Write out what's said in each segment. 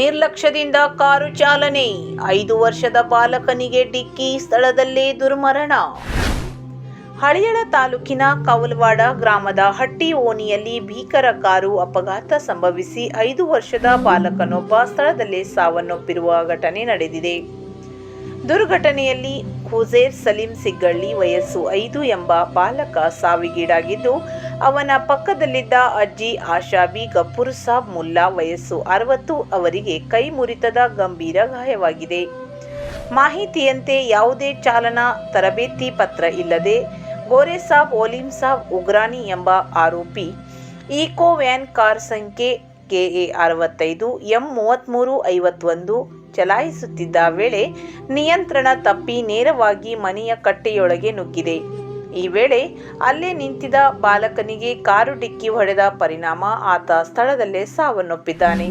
ನಿರ್ಲಕ್ಷ್ಯದಿಂದ ಕಾರು ಚಾಲನೆ. ಐದು ವರ್ಷದ ಬಾಲಕನಿಗೆ ಡಿಕ್ಕಿ, ಸ್ಥಳದಲ್ಲೇ ದುರ್ಮರಣ. ಹಳಿಯಳ ತಾಲೂಕಿನ ಕವಲವಾಡ ಗ್ರಾಮದ ಹಟ್ಟಿ ಓಣಿಯಲ್ಲಿ ಭೀಕರ ಕಾರು ಅಪಘಾತ ಸಂಭವಿಸಿ ಐದು ವರ್ಷದ ಬಾಲಕನೊಬ್ಬ ಸ್ಥಳದಲ್ಲೇ ಸಾವನ್ನಪ್ಪಿರುವ ಘಟನೆ ನಡೆದಿದೆ. ದುರ್ಘಟನೆಯಲ್ಲಿ ಹುಜೇರ್ ಸಲೀಂ ಸಿಗ್ಗಳ್ಳಿ ವಯಸ್ಸು ಐದು ಎಂಬ ಬಾಲಕ ಸಾವಿಗೀಡಾಗಿದ್ದು ಅವನ ಪಕ್ಕದಲ್ಲಿದ್ದ ಅಜ್ಜಿ ಆಶಾಬಿ ಗಪ್ಪುರ್ ಸಾಬ್ ಮುಲ್ಲಾ ವಯಸ್ಸು ಅರವತ್ತು ಅವರಿಗೆ ಕೈ ಮುರಿತದ ಗಂಭೀರ ಗಾಯವಾಗಿದೆ. ಮಾಹಿತಿಯಂತೆ ಯಾವುದೇ ಚಾಲನಾ ತರಬೇತಿ ಪತ್ರ ಇಲ್ಲದೆ ಗೋರೆ ಸಾಬ್, ಓಲಿಂ ಸಾಬ್ ಉಗ್ರಾನಿ ಎಂಬ ಆರೋಪಿ ಈಕೋ ವ್ಯಾನ್ ಕಾರ್ ಸಂಖ್ಯೆ ಕೆಎ ಅರವತ್ತೈದು, ಎಂ ಮೂವತ್ತ್ಮೂರು ಐವತ್ತೊಂದು ಚಲಾಯಿಸುತ್ತಿದ್ದ ವೇಳೆ ನಿಯಂತ್ರಣ ತಪ್ಪಿ ನೇರವಾಗಿ ಮನೆಯ ಕಟ್ಟೆಯೊಳಗೆ ನುಗ್ಗಿದೆ. ಈ ವೇಳೆ ಅಲ್ಲೇ ನಿಂತಿದ್ದ ಬಾಲಕನಿಗೆ ಕಾರು ಡಿಕ್ಕಿ ಹೊಡೆದ ಪರಿಣಾಮ ಆತ ಸ್ಥಳದಲ್ಲೇ ಸಾವನ್ನಪ್ಪಿದ್ದಾನೆ.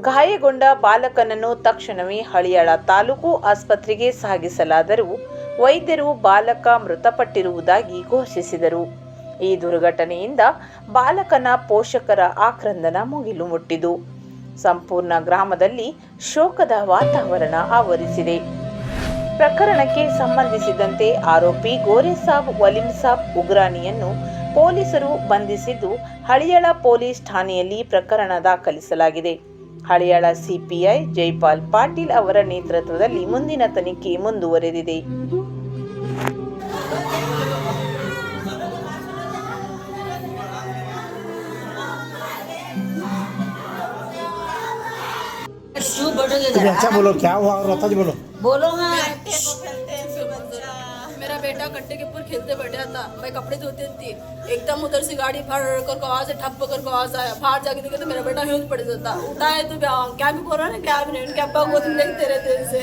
ಗಾಯಗೊಂಡ ಬಾಲಕನನ್ನು ತಕ್ಷಣವೇ ಹಳಿಯಾಳ ತಾಲೂಕು ಆಸ್ಪತ್ರೆಗೆ ಸಾಗಿಸಲಾದರೂ ವೈದ್ಯರು ಬಾಲಕ ಮೃತಪಟ್ಟಿರುವುದಾಗಿ ಘೋಷಿಸಿದರು. ಈ ದುರ್ಘಟನೆಯಿಂದ ಬಾಲಕನ ಪೋಷಕರ ಆಕ್ರಂದನ ಮುಗಿಲು ಮುಟ್ಟಿತು. ಸಂಪೂರ್ಣ ಗ್ರಾಮದಲ್ಲಿ ಶೋಕದ ವಾತಾವರಣ ಆವರಿಸಿದೆ. ಪ್ರಕರಣಕ್ಕೆ ಸಂಬಂಧಿಸಿದಂತೆ ಆರೋಪಿ ಗೋರೆಸಾಬ್ ವಲಿಮ್ಸಾಬ್ ಉಗ್ರಾಣಿಯನ್ನು ಪೊಲೀಸರು ಬಂಧಿಸಿದ್ದು ಹಳಿಯಳ ಪೊಲೀಸ್ ಠಾಣೆಯಲ್ಲಿ ಪ್ರಕರಣ ದಾಖಲಿಸಲಾಗಿದೆ. ಹಳಿಯಾಳ ಸಿಪಿಐ ಜೈಪಾಲ್ ಪಾಟೀಲ್ ಅವರ ನೇತೃತ್ವದಲ್ಲಿ ಮುಂದಿನ ತನಿಖೆ ಮುಂದುವರೆದಿದೆ. तू बड़ो ले अच्छा बोलो क्या हुआ? और बता जी बोलो। बोलो हाँ। मेरा बेटा कट्टे के ऊपर खेलते बैठा था। मैं कपड़े धोती थी। एकदम उधर से गाड़ी फाड़ कर आवाज़ ठप कर आवाज़ आया। बाहर जाके देखे तो मेरा बेटा ह्यूज पड़ जाता। उठाए तो क्या क्या भी बोल रहा ना क्या भी नहीं। उनके अब्बा को तुम देखते रहते ऐसे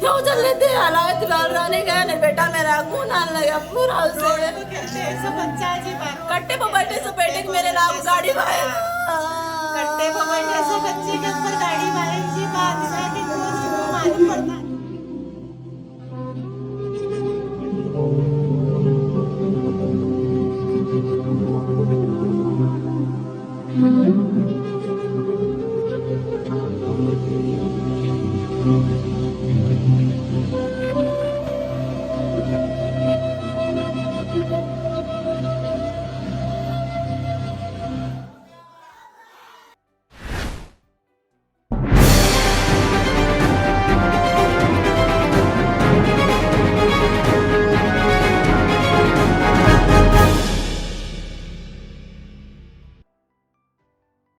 क्यों चल रहे थे? राने गया ना बेटा मेरा। खून आने लगा पूरा उसे। कट्टे पर बैठे से बैठे मेरे नाम गाड़ी भाई कट्टे पर बैठे से बच्चे के ऊपर गाड़ी